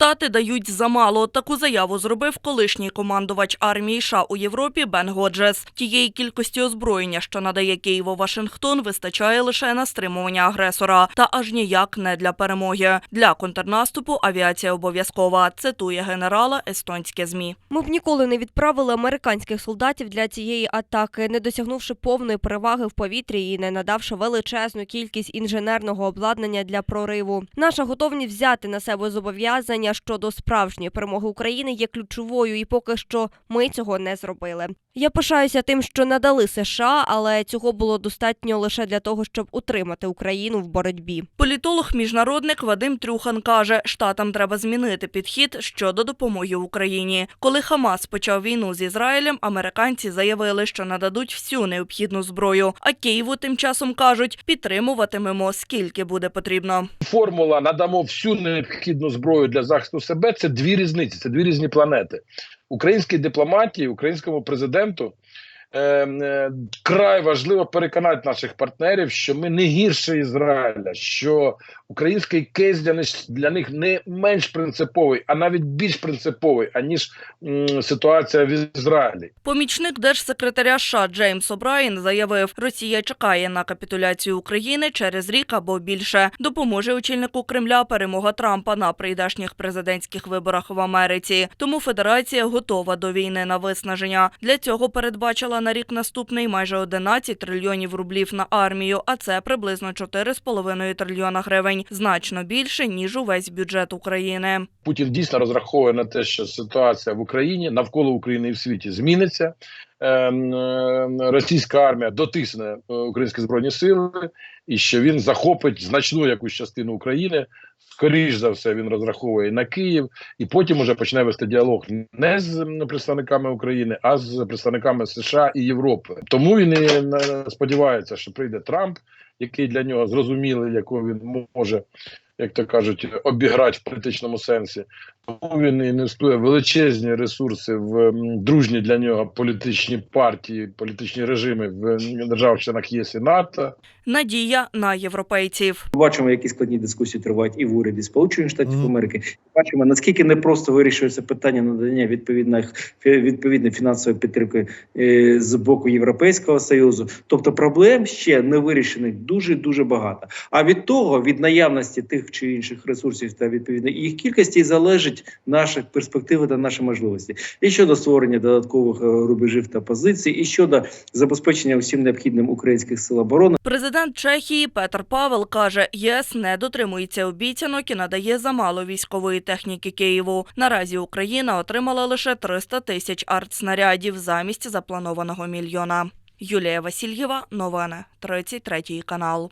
Штати дають замало. Таку заяву зробив колишній командувач армії США у Європі Бен Годжес. Тієї кількості озброєння, що надає Києву Вашингтон, вистачає лише на стримування агресора, та аж ніяк не для перемоги. Для контрнаступу авіація обов'язкова. Цитує генерала естонське змі. Ми б ніколи не відправили американських солдатів для цієї атаки, не досягнувши повної переваги в повітрі і не надавши величезну кількість інженерного обладнання для прориву. Наша готовність взяти на себе зобов'язання щодо справжньої перемоги України є ключовою, і поки що ми цього не зробили. Я пишаюся тим, що надали США, але цього було достатньо лише для того, щоб утримати Україну в боротьбі. Політолог-міжнародник Вадим Трюхан каже, штатам треба змінити підхід щодо допомоги Україні. Коли Хамас почав війну з Ізраїлем, американці заявили, що нададуть всю необхідну зброю. А Києву тим часом кажуть, підтримуватимемо скільки буде потрібно. формула надамо всю необхідну зброю для захисту себе. Це дві різниці, це дві різні планети. Українській дипломатії, українському президенту е, е, край важливо переконати наших партнерів, що ми не гірше Ізраїля, що український кейс для них, для них не менш принциповий, а навіть більш принциповий, аніж м, ситуація в Ізраїлі. Помічник держсекретаря США Джеймс О'Брайен заявив, Росія чекає на капітуляцію України через рік або більше. Допоможе очільнику Кремля перемога Трампа на прийдешніх президентських виборах в Америці. Тому Федерація готова до війни на виснаження. Для цього передбачила на рік наступний майже 11 трильйонів рублів на армію, а це приблизно 4,5 трильйона гривень, значно більше ніж увесь бюджет України. Путін дійсно розраховує на те, що ситуація в Україні навколо України і в світі зміниться. Ем, е, Російська армія дотисне е, українські збройні сили, і що він захопить значну якусь частину України. Скоріш за все, він розраховує на Київ, і потім уже почне вести діалог не з представниками України, а з представниками США і Європи. Тому він і е, сподівається, що прийде Трамп, який для нього зрозумілий, якого він може як то кажуть, обіграти в політичному сенсі. Тому він інвестує величезні ресурси в дружні для нього політичні партії, політичні режими в державах-членах ЄС і НАТО. Надія на європейців. Бачимо, які складні дискусії тривають і в уряді Сполучених Штатів Америки. Бачимо наскільки непросто вирішується питання надання відповідних відповідної фінансової підтримки е, з боку Європейського союзу. Тобто проблем ще не вирішених дуже дуже багато. А від того, від наявності тих чи інших ресурсів та відповідно їх кількості залежить наша перспектива та наші можливості. І щодо створення додаткових е, рубежів та позицій, і щодо забезпечення усім необхідним українських сил оборони. Президент Чехії Петр Павел каже, ЄС не дотримується обіцянок і надає замало військової техніки Києву. Наразі Україна отримала лише 300 тисяч артснарядів замість запланованого мільйона. Юлія Васильєва, новини, 33 канал.